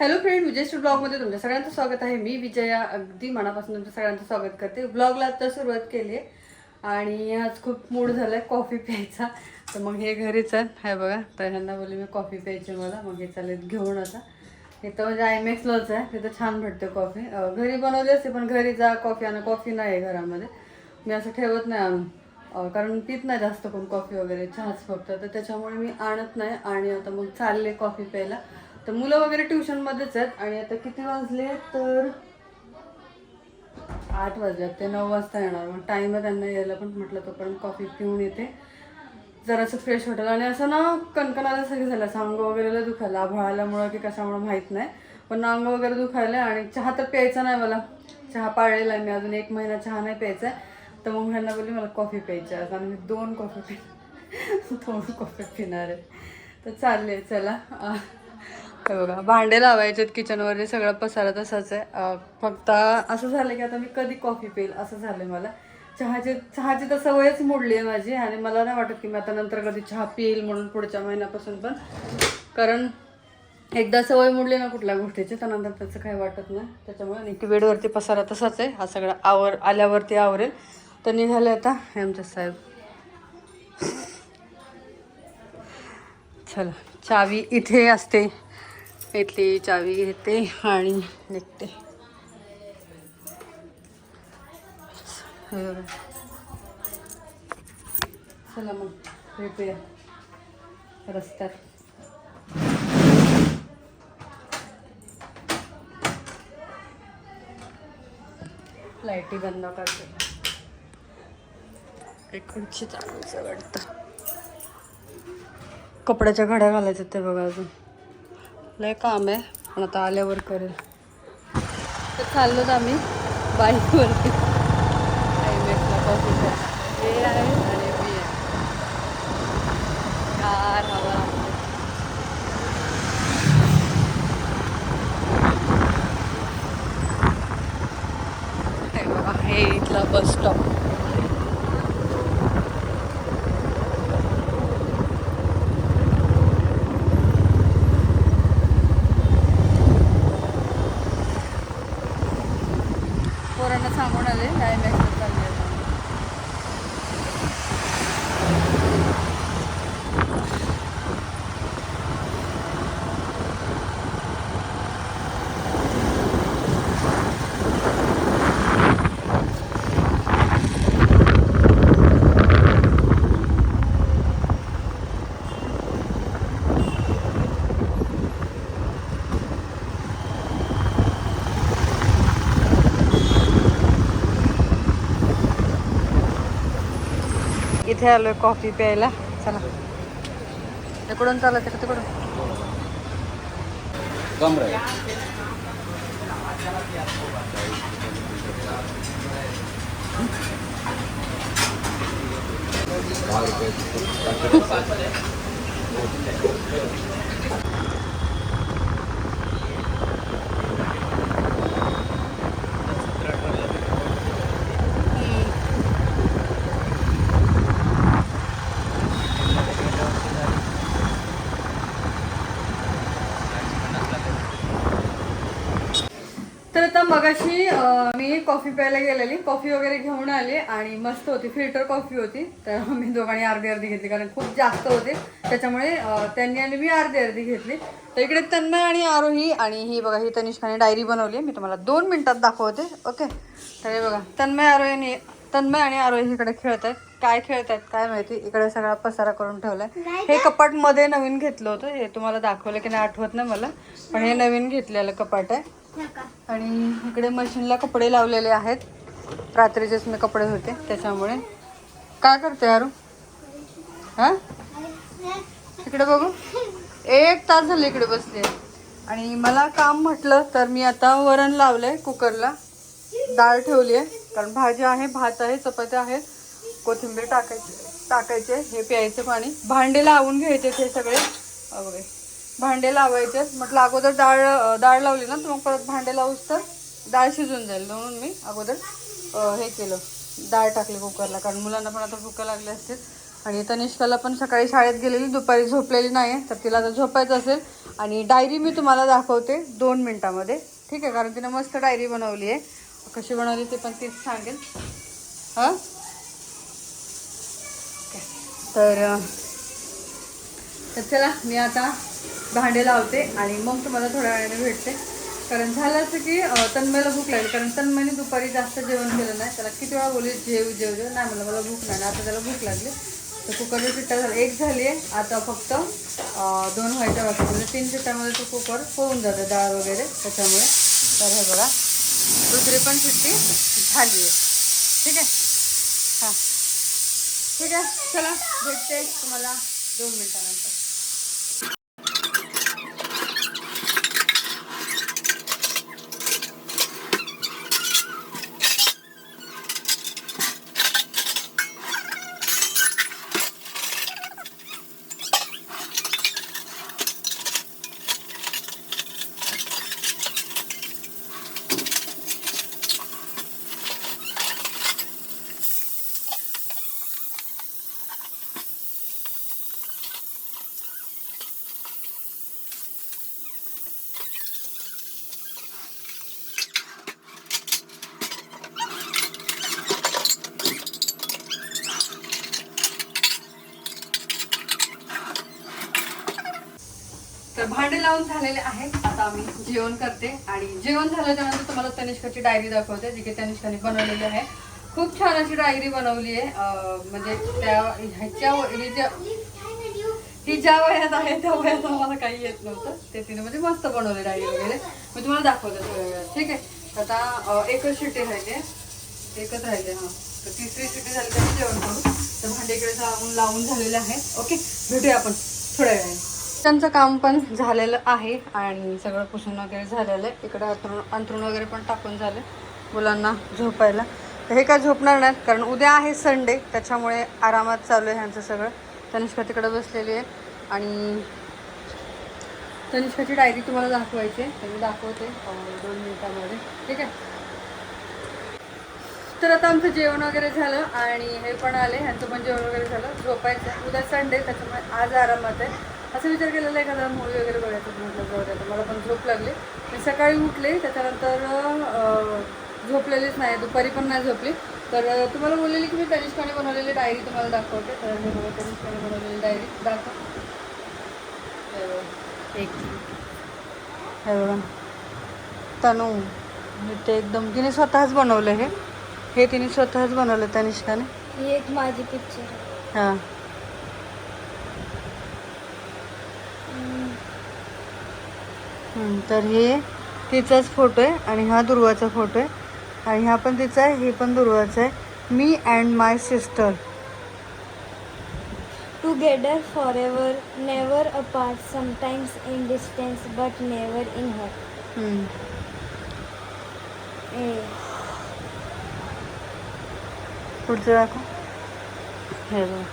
Hello friend विजयश्री ब्लॉगमध्ये तुमच्या सगळ्यांचं स्वागत आहे. मी विजया अगदी मनापासून तुमच्या सगळ्यांचं स्वागत करते. ब्लॉगला आता सुरुवात केली आहे आणि आज खूप मूड झाला आहे कॉफी प्यायचा. तर मग हे घरीच आहे हाय बघा तर ह्यांना बोलले मी कॉफी प्यायची मला. मग हे चालेल घेऊन आता. इथं म्हणजे आयमॅक्सलाच आहे. तिथं छान भेटते कॉफी घरी बनवली असते पण घरी जा कॉफी आणा. कॉफी नाही आहे घरामध्ये. मी असं ठेवत नाही आणून. कारण पित नाही जास्त कोण कॉफी वगैरे. चहाच फक्त. तर त्याच्यामुळे मी आणत नाही. आणि आता मग चालले कॉफी प्यायला. तर मुलं वगैरे ट्युशनमध्येच आहेत. आणि आता किती वाजले तर आठ वाजल्यात ते नऊ वाजता येणार. मग टाईम आहे त्यांना यायला पण म्हटलं तोपर्यंत कॉफी पिऊन येते. जरासं फ्रेश वाटेल आणि असं ना कणकणाला सगळं झालं. असं अंग वगैरेला दुखायला. आभाळल्यामुळं की कशामुळं माहीत नाही. पण अंग वगैरे दुखायला आणि चहा तर प्यायचा नाही मला. चहा पाळलेला आहे मी. अजून एक महिना चहा नाही प्यायचा आहे तर मग ह्यांना बोलली मला कॉफी प्यायची आज आणि मी दोन कॉफी पि दोन कॉफी पिणार आहे. तर चालले चला. हे बघा भांडे लावायचे किचनवर सगळा पसारा तसाच आहे. फक्त असं झालं की आता मी कधी कॉफी पिईल असं झालं मला. चहाची चहाची तर सवयच मोडली आहे माझी आणि मला नाही वाटत की मी आता नंतर कधी चहा पिईल म्हणून पुढच्या महिन्यापासून पण. कारण एकदा सवय मोडली ना कुठल्या गोष्टीची त्यानंतर त्याचं काही वाटत नाही. त्याच्यामुळे आणि बेडवरती पसारा तसाच आहे. हा सगळा आवर आल्यावरती आवरेल. तर निघाले आता हे आमचे साहेब. चला चावी इथे असते. इथली चावी घेते आणि निघते. चला मग भेटूया रस्त्यात. लाईटी बंद करते. इकडची चांगलं वाटतं कपड्याच्या घड्या घालायच्या ते बघा अजून. लय काम आहे. पण आता आल्यावर करेल. तर चाललोत आम्ही बाईकवरती. आयमॅक्सला कॉफी हे आहे आणि मी आहे. हवा. हे बघा हे इथला बस स्टॉप पोरांना सांगून आले आयमॅक्सला चालले आहे म्हणून. इथे आलोय कॉफी प्यायला. चला. इकडून चालत का तिकडून? कम रहे तर आता मगाशी मी कॉफी प्यायला गेलेली. कॉफी वगैरे घेऊन आली आणि मस्त होती. फिल्टर कॉफी होती. तर मी दोघांनी अर्धी अर्धी घेतली कारण खूप जास्त होते. त्याच्यामुळे त्यांनी आणि मी अर्धी अर्धी घेतली. तर इकडे तन्मय आणि आरोही आणि ही बघा ही तनिष्काने डायरी बनवली. मी तुम्हाला दोन मिनिटात दाखवते. ओके? तर हे बघा तन्मय आरोहीने तन्मय आणि आरोही इकडे खेळत आहेत काय खेळत आहेत काय माहिती? इकडे सगळा पसारा करून ठेवलाय. हे कपाटमध्ये नवीन घेतलं होतं. हे तुम्हाला दाखवलं की नाही आठवत नाही मला. पण हे नवीन घेतलेलं कपाट आहे. आणि इकडे मशीनला कपडे लावलेले आहेत. रात्रीचेच मी कपडे होते त्याच्यामुळे. काय करते अरू हा? इकडे बघू. एक तास झाले इकडे बसले. आणि मला काम म्हटलं तर मी आता वरण लावलंय कुकरला. डाळ ठेवली आहे कारण भाजी आहे भात आहे चपात्या आहेत. कोथिंबीर टाकायची टाकायचे हे प्यायचे पाणी. भांडे लावून घ्यायचे ते सगळे. अवघे भांडे लावायचे. म्हटलं अगोदर डाळ डाळ लावली ना तर मग परत भांडे लावूस तर डाळ शिजून जाईल. म्हणून मी अगोदर हे केलं. डाळ टाकली कुकरला कारण मुलांना पण आता भुका लागल्या असतील आणि तनिष्काला पण सकाळी शाळेत गेलेली दुपारी झोपलेली नाही आहे तर तिला आता झोपायचं असेल. आणि डायरी मी तुम्हाला दाखवते दोन मिनटामध्ये. ठीक आहे? कारण तिने मस्त डायरी बनवली आहे. कशी बनवली ते पण तीच सांगेल हां? तर तर चला मी आता भांडे लावते आणि मग तुम्हाला थोड्या वेळाने भेटते. कारण झालं असं की तन्मयला भूक लागली. कारण तन्मयने दुपारी जास्त जेवण केलं नाही. त्याला किती वेळा बोलली जेव जेव जेव. नाही मला मला भूक नाही. आता त्याला भूक लागली. तर कुकरची शिट्ट्या झाली एक झाली आहे. आता फक्त दोन व्हायच्या बाकी म्हणजे तीन शिट्ट्यामध्ये तो कुकर होऊन जातं डाळ वगैरे. त्याच्यामुळे. तर हे बघा. दुसरी पण सुट्टी झाली आहे. ठीक आहे? हां. ठीक आहे. चला भेटते तुम्हाला दोन मिनटानंतर. तर भांडे लावून झालेले आहेत. आता आम्ही जेवण करते. आणि जेवण झाल्याच्यानंतर तुम्हाला तनिष्काची डायरी दाखवते जी की तनिष्काने बनवलेली आहे. खूप छान अशी डायरी बनवली आहे. म्हणजे त्या ह्याच्या ही ज्या ही ज्या वयात आहे त्या वयात आम्हाला काही येत नव्हतं. ते तिने म्हणजे मस्त बनवले डायरी वगैरे. मी तुम्हाला दाखवते थोड्या वेळात. ठीक आहे? आता एकच शिटी राहिली एकच राहिले हां. तर तिसरी शिटी झाली तर जेवण करू तर भांडे इकडे लावून लावून झालेले आहे ओके? भेटूया आपण थोड्या वेळाने. त्यांचं काम पण झालेलं आहे आणि सगळं पुसून वगैरे झालेलं आहे. इकडं अंथरूण अंथरूण वगैरे पण टाकून झालं मुलांना झोपायला. तर हे काय झोपणार नाहीत कारण उद्या आहे संडे त्याच्यामुळे आरामात चालू आहे ह्यांचं सगळं. तनिष्का तिकडं बसलेली आहे आणि तनिष्काची डायरी तुम्हाला दाखवायची आहे. तर मी दाखवते दोन मिनिटामध्ये. ठीक आहे? तर आता आमचं जेवण वगैरे झालं आणि हे पण आले. ह्यांचं पण जेवण वगैरे झालं. झोपायचं आहे. उद्या संडे त्याच्यामुळे आज आरामात आहे. असं विचार केलेला आहे एखादा मूवी वगैरे बघायचं म्हटलं जाऊ द्या मला पण झोप लागली. मी सकाळी उठले त्याच्यानंतर झोपलेलीच नाही दुपारी पण नाही झोपली. तर तुम्हाला बोललेली की मी तनिष्काने बनवलेली डायरी तुम्हाला दाखवते. तर हे बघा तनिष्काने बनवलेली डायरी दाखव. एक हे बघा. तनू ते एकदम तिने स्वतःच बनवलं हे. हे तिने स्वतःच बनवलं तनिष्काने. ही एक माझी पिक्चर हां. तर हे तिचाच फोटो आहे आणि हा दुर्वाचा फोटो आहे. आणि हा पण तिचा आहे हे पण दुर्वाचा आहे. मी and my sister together for ever never apart sometimes in distance but never in her a. पुढचं दाखव. हे बघ.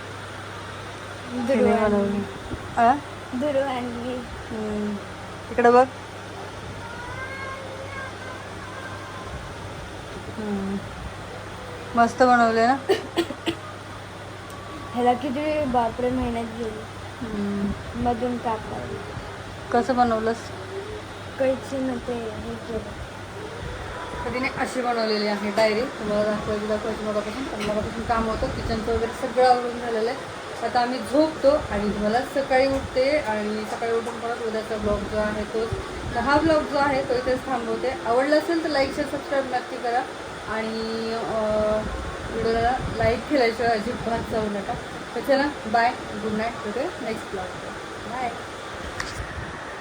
तिने ध्रुव इकडं बघ. मस्त बनवले ना? ह्याला किती बापरे मेहनत गेली. मधून कापायला कसं बनवलंस? कैचीनं ते हे केलं. अशी बनवलेली आहे डायरी. तुम्हाला दाखवायची दाखवायची मगापासून. पण मगापासून काम होतं. किचनचं वगैरे सगळं आवरून झालेलं आहे. आता आम्ही झोपतो आणि मला सकाळी उठते आणि सकाळी उठून परत उद्याचा ब्लॉग जो आहे तोच तर हा ब्लॉग जो आहे तो इथेच थांबवते. आवडला असेल तर लाईक शेअर सबस्क्राईब नक्की करा. आणि व्हिडिओला लाईक केल्याशिवाय अजिबात जाऊ नका. तर चला bye good night to next blog bye